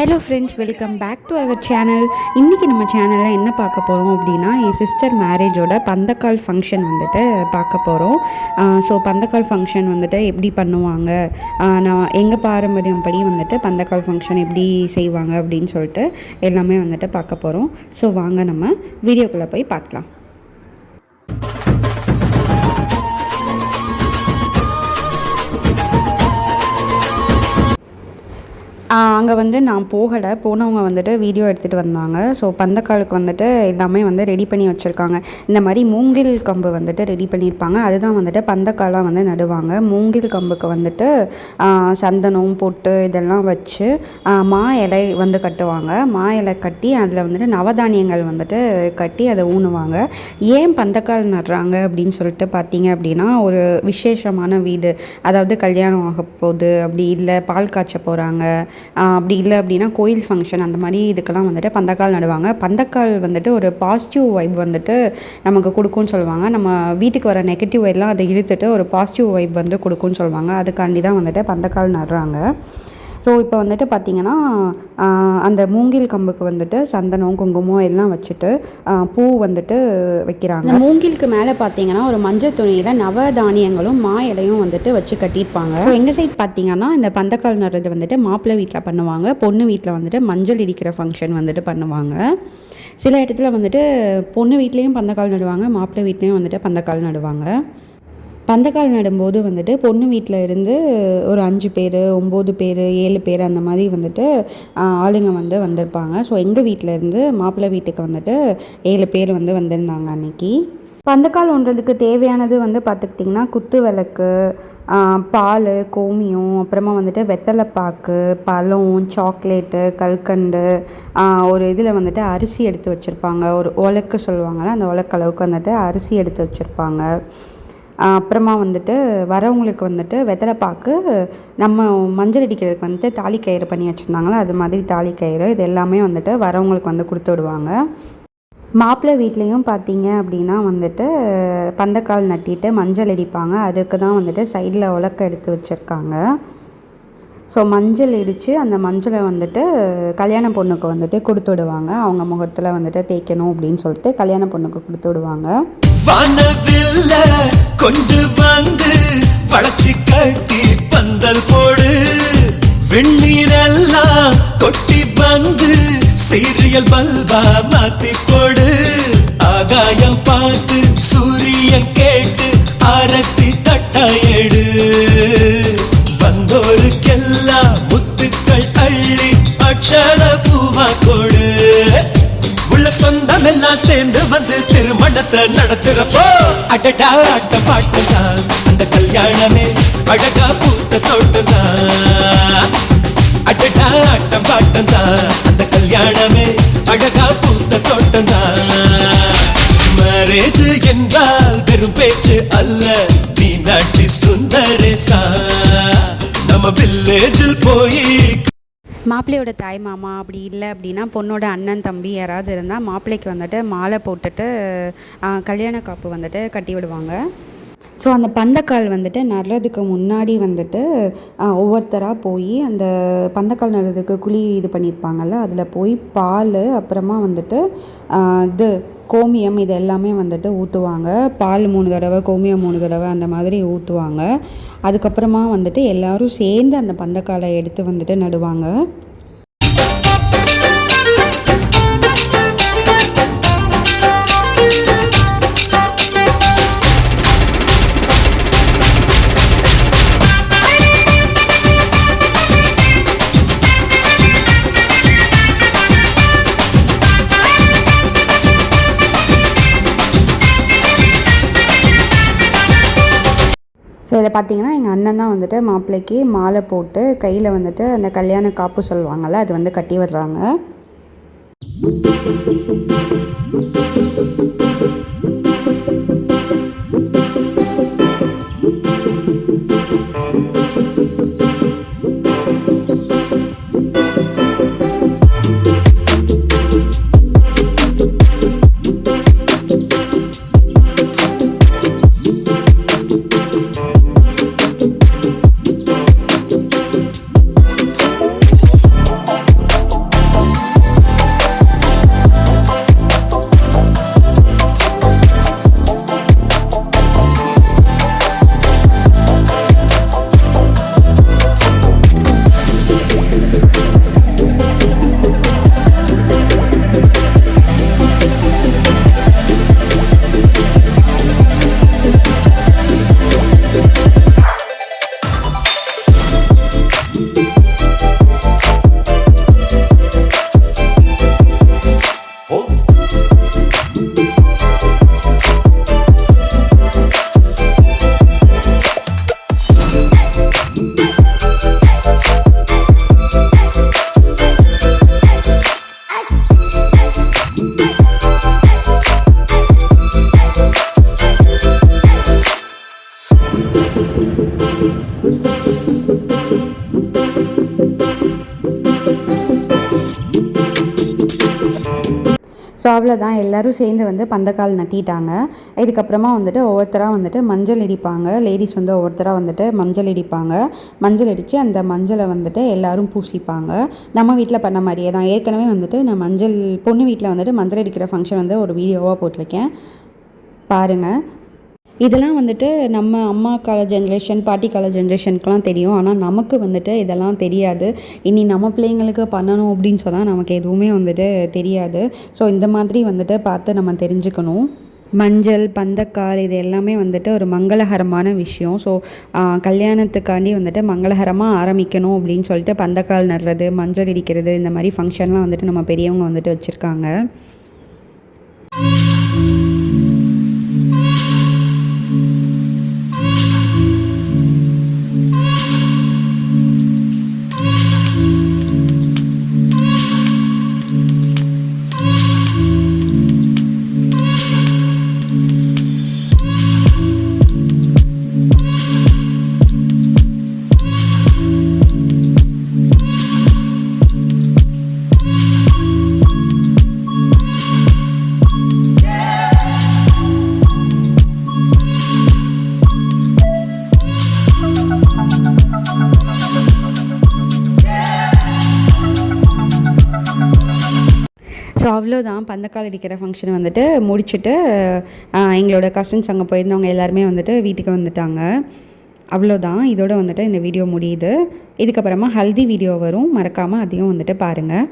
Hello friends welcome back to our channel இன்றைக்கி நம்ம சேனலில் என்ன பார்க்க போகிறோம் அப்படின்னா என் சிஸ்டர் மேரேஜோட பந்தக்கால் ஃபங்க்ஷன் வந்துட்டு பார்க்க போகிறோம் ஸோ பந்தக்கால் ஃபங்க்ஷன் வந்துட்டு எப்படி பண்ணுவாங்க? நான் எங்கள் பாரம்பரியம் படி வந்துட்டு பந்தக்கால் ஃபங்க்ஷன் எப்படி செய்வாங்க அப்படின்னு சொல்லிட்டு எல்லாமே வந்துட்டு பார்க்க போகிறோம் ஸோ வாங்க நம்ம வீடியோக்குள்ளே போய் பார்க்கலாம். அங்கே வந்து நான் போகலை. போனவங்க வந்துட்டு வீடியோ எடுத்துகிட்டு வந்தாங்க. ஸோ பந்தக்காலுக்கு வந்துட்டு எல்லாமே வந்து ரெடி பண்ணி வச்சுருக்காங்க. இந்த மாதிரி மூங்கில் கம்பு வந்துட்டு ரெடி பண்ணியிருப்பாங்க அதுதான் வந்துட்டு பந்தக்காலாக வந்து நடுவாங்க. மூங்கில் கம்புக்கு வந்துட்டு சந்தனம் பொட்டு இதெல்லாம் வச்சு மா இலை வந்து கட்டுவாங்க. மா இலை கட்டி அதில் வந்துட்டு நவதானியங்கள் வந்துட்டு கட்டி அதை ஊனுவாங்க. ஏன் பந்தக்கால் நடுறாங்க அப்படின்னு சொல்லிட்டு பார்த்தீங்க அப்படின்னா ஒரு விசேஷமான வீடு. அதாவது கல்யாணம் ஆக போகுது. அப்படி இல்லை பால் காய்ச்ச போகிறாங்க அப்படி இல்லை அப்படின்னா கோயில் ஃபங்க்ஷன் அந்த மாதிரி இதுக்கெல்லாம் வந்துட்டு பந்தக்கால் நடுவாங்க. பந்தக்கால் வந்துட்டு ஒரு பாசிட்டிவ் வைப் வந்துட்டு நமக்கு கொடுக்கும்னு சொல்லுவாங்க. நம்ம வீட்டுக்கு வர நெகட்டிவ் எல்லாம் அதை இழுத்துட்டு ஒரு பாசிட்டிவ் வைப் வந்து கொடுக்கும்னு சொல்லுவாங்க. அதுக்காண்டி தான் வந்துட்டு பந்தக்கால் நடுறாங்க. ஸோ இப்போ வந்துட்டு பார்த்திங்கன்னா அந்த மூங்கில் கம்புக்கு வந்துட்டு சந்தனம் குங்குமம் எல்லாம் வச்சுட்டு பூ வந்துட்டு வைக்கிறாங்க. மூங்கிலுக்கு மேலே பார்த்தீங்கன்னா ஒரு மஞ்சள் துணியில் நவ தானியங்களும் மா இலையும் வந்துட்டு வச்சு கட்டியிருப்பாங்க. ஸோ எங்கள் சைட் பார்த்தீங்கன்னா இந்த பந்தக்கால் நடுறது வந்துட்டு மாப்பிள்ளை வீட்டில் பண்ணுவாங்க. பொண்ணு வீட்டில் வந்துட்டு மஞ்சள் இடிக்கிற ஃபங்க்ஷன் வந்துட்டு பண்ணுவாங்க. சில இடத்துல வந்துட்டு பொண்ணு வீட்லேயும் பந்தக்கால் நடுவாங்க மாப்பிள்ளை வீட்லேயும் வந்துட்டு பந்தக்கால் நடுவாங்க. பந்தக்கால் நடும்போது வந்துட்டு பொண்ணு வீட்டில் இருந்து ஒரு அஞ்சு பேர் ஒம்பது பேர் ஏழு பேர் அந்த மாதிரி வந்துட்டு ஆளுங்க வந்து வந்திருப்பாங்க. ஸோ எங்கள் வீட்டில் இருந்து மாப்பிள்ளை வீட்டுக்கு வந்துட்டு ஏழு பேர் வந்து வந்திருந்தாங்க அன்னைக்கு. பந்தக்கால் ஒன்றதுக்கு தேவையானது வந்து பார்த்துக்கிட்டிங்கன்னா குத்து விளக்கு பால் கோமியம் அப்புறமா வந்துட்டு வெத்தலைப்பாக்கு பழம் சாக்லேட்டு கல்கண்டு ஒரு இதில் வந்துட்டு அரிசி எடுத்து வச்சுருப்பாங்க. ஒரு உலக்கு சொல்லுவாங்கள்ல அந்த உலக்கு அளவுக்கு வந்துட்டு அரிசி எடுத்து வச்சுருப்பாங்க. அப்புறமா வந்துட்டு வரவங்களுக்கு வந்துட்டு வெத்தலைப்பாக்கு நம்ம மஞ்சள் அடிக்கிறதுக்கு வந்துட்டு தாலி கயிறு பண்ணி வச்சுருந்தாங்களோ அது மாதிரி தாலி கயிறு இது எல்லாமே வந்துட்டு வரவங்களுக்கு வந்து கொடுத்து விடுவாங்க. மாப்பிள்ளை வீட்லேயும் பார்த்தீங்க அப்படின்னா வந்துட்டு பந்தக்கால் நட்டிட்டு மஞ்சள் அடிப்பாங்க அதுக்கு தான் வந்துட்டு சைடில் உலக்க எடுத்து வச்சுருக்காங்க. ஸோ மஞ்சள் இடித்து அந்த மஞ்சளை வந்துட்டு கல்யாண பொண்ணுக்கு வந்துட்டு கொடுத்து விடுவாங்க. அவங்க முகத்தில் வந்துட்டு தேய்க்கணும் அப்படின்னு சொல்லிட்டு கல்யாண பொண்ணுக்கு கொடுத்து விடுவாங்க. கொண்டு வந்து வளர்ச்சி கட்டி பந்தல் போடு. வெந்நீரெல்லாம் கொட்டி வந்து சீரியல் பல்பா மாத்தி போடு. ஆகாயம் பார்த்து சூரியன் கேட்டு ஆரத்தி தட்டாயடு வந்தோருக்கெல்லாம் முத்துக்கள் அள்ளி அக்ஷர பூவா கொடு. உள்ள சொந்தம் எல்லாம் சேர்ந்து வந்து திருமணத்தை நடத்துறப்போ அடடா அட்ட பாட்டு தான் அந்த கல்யாணமே அழகா பூத்த தோட்டம்தான். அடடா அட்ட பாட்டு தான் அந்த கல்யாணமே அழகா பூத்த தோட்டம் தான் மேரேஜ் என்றால் வெறும் பேச்சு அல்ல. மீனாட்சி சுந்தரேசா. நம்ம வில்லேஜில் போய் மாப்பிள்ளையோட தாய் மாமா அப்படி இல்லை அப்படின்னா பொண்ணோட அண்ணன் தம்பி யாராவது இருந்தால் மாப்பிள்ளைக்கு வந்துட்டு மாலை போட்டுட்டு கல்யாண காப்பு வந்துட்டு கட்டி விடுவாங்க. ஸோ அந்த பந்தக்கால் வந்துட்டு நடுறதுக்கு முன்னாடி வந்துட்டு ஒவ்வொருத்தராக போய் அந்த பந்தக்கால் நடுறதுக்கு குழி இது பண்ணியிருப்பாங்கல்ல அதில் போய் பால் அப்புறமா வந்துட்டு இது கோமியம் இது எல்லாமே வந்துட்டு ஊற்றுவாங்க பால் மூணு தடவை கோமியம் மூணு தடவை அந்த மாதிரி ஊற்றுவாங்க அதுக்கப்புறமா வந்துட்டு எல்லோரும் சேர்ந்து அந்த பந்தக்காலை எடுத்து வந்துட்டு நடுவாங்க. ஸோ இதில் பார்த்தீங்கன்னா எங்கள் அண்ணன் தான் வந்துட்டு மாப்பிள்ளைக்கு மாலை போட்டு கையில் வந்துட்டு அந்த கல்யாண காப்பு சொல்லுவாங்கள்ல அது வந்து கட்டி வர்றாங்க ஸோ அவ்வளோதான் எல்லோரும் சேர்ந்து வந்து பந்தக்கால் நட்டிட்டாங்க இதுக்கப்புறமா வந்துட்டு ஒவ்வொருத்தராக வந்துட்டு மஞ்சள் இடிப்பாங்க. லேடிஸ் வந்து ஒவ்வொருத்தராக வந்துட்டு மஞ்சள் இடிப்பாங்க. மஞ்சள் இடித்து அந்த மஞ்சளை வந்துட்டு எல்லோரும் பூசிப்பாங்க. நம்ம வீட்டில் பண்ண மாதிரியே தான். ஏற்கனவே வந்துட்டு நான் மஞ்சள் பொண்ணு வீட்டில் வந்துட்டு மஞ்சள் அடிக்கிற ஃபங்க்ஷன் வந்து ஒரு வீடியோவாக போட்டிருக்கேன். பாருங்கள் இதெல்லாம் வந்துட்டு நம்ம அம்மா கால ஜென்ரேஷன் பாட்டி கால ஜென்ரேஷனுக்குலாம் தெரியும். ஆனால் நமக்கு வந்துட்டு இதெல்லாம் தெரியாது. இனி நம்ம பிள்ளைங்களுக்கு பண்ணணும் அப்படின்னு சொன்னால் நமக்கு எதுவுமே வந்துட்டு தெரியாது. ஸோ இந்த மாதிரி வந்துட்டு பார்த்து நம்ம தெரிஞ்சுக்கணும். மஞ்சள் பந்தக்கால் இது எல்லாமே வந்துட்டு ஒரு மங்களகரமான விஷயம். ஸோ கல்யாணத்துக்காண்டி வந்துட்டு மங்களகரமாக ஆரம்பிக்கணும் அப்படின்னு சொல்லிட்டு பந்தக்கால் நடுறது மஞ்சள் இடிக்கிறது இந்த மாதிரி ஃபங்க்ஷன்லாம் வந்துட்டு நம்ம பெரியவங்க வந்துட்டு வச்சுருக்காங்க. ஸோ அவ்வளோதான் பந்தக்கால் அடிக்கிற ஃபங்க்ஷன் வந்துட்டு முடிச்சுட்டு எங்களோட கசின்ஸ் அங்கே போயிருந்தவங்க எல்லாருமே வந்துட்டு வீட்டுக்கு வந்துட்டாங்க. அவ்வளோதான் இதோட வந்துட்டு இந்த வீடியோ முடியுது. இதுக்கப்புறமா ஹல்தி வீடியோ வரும். மறக்காமல் அதையும் வந்துட்டு பாருங்கள்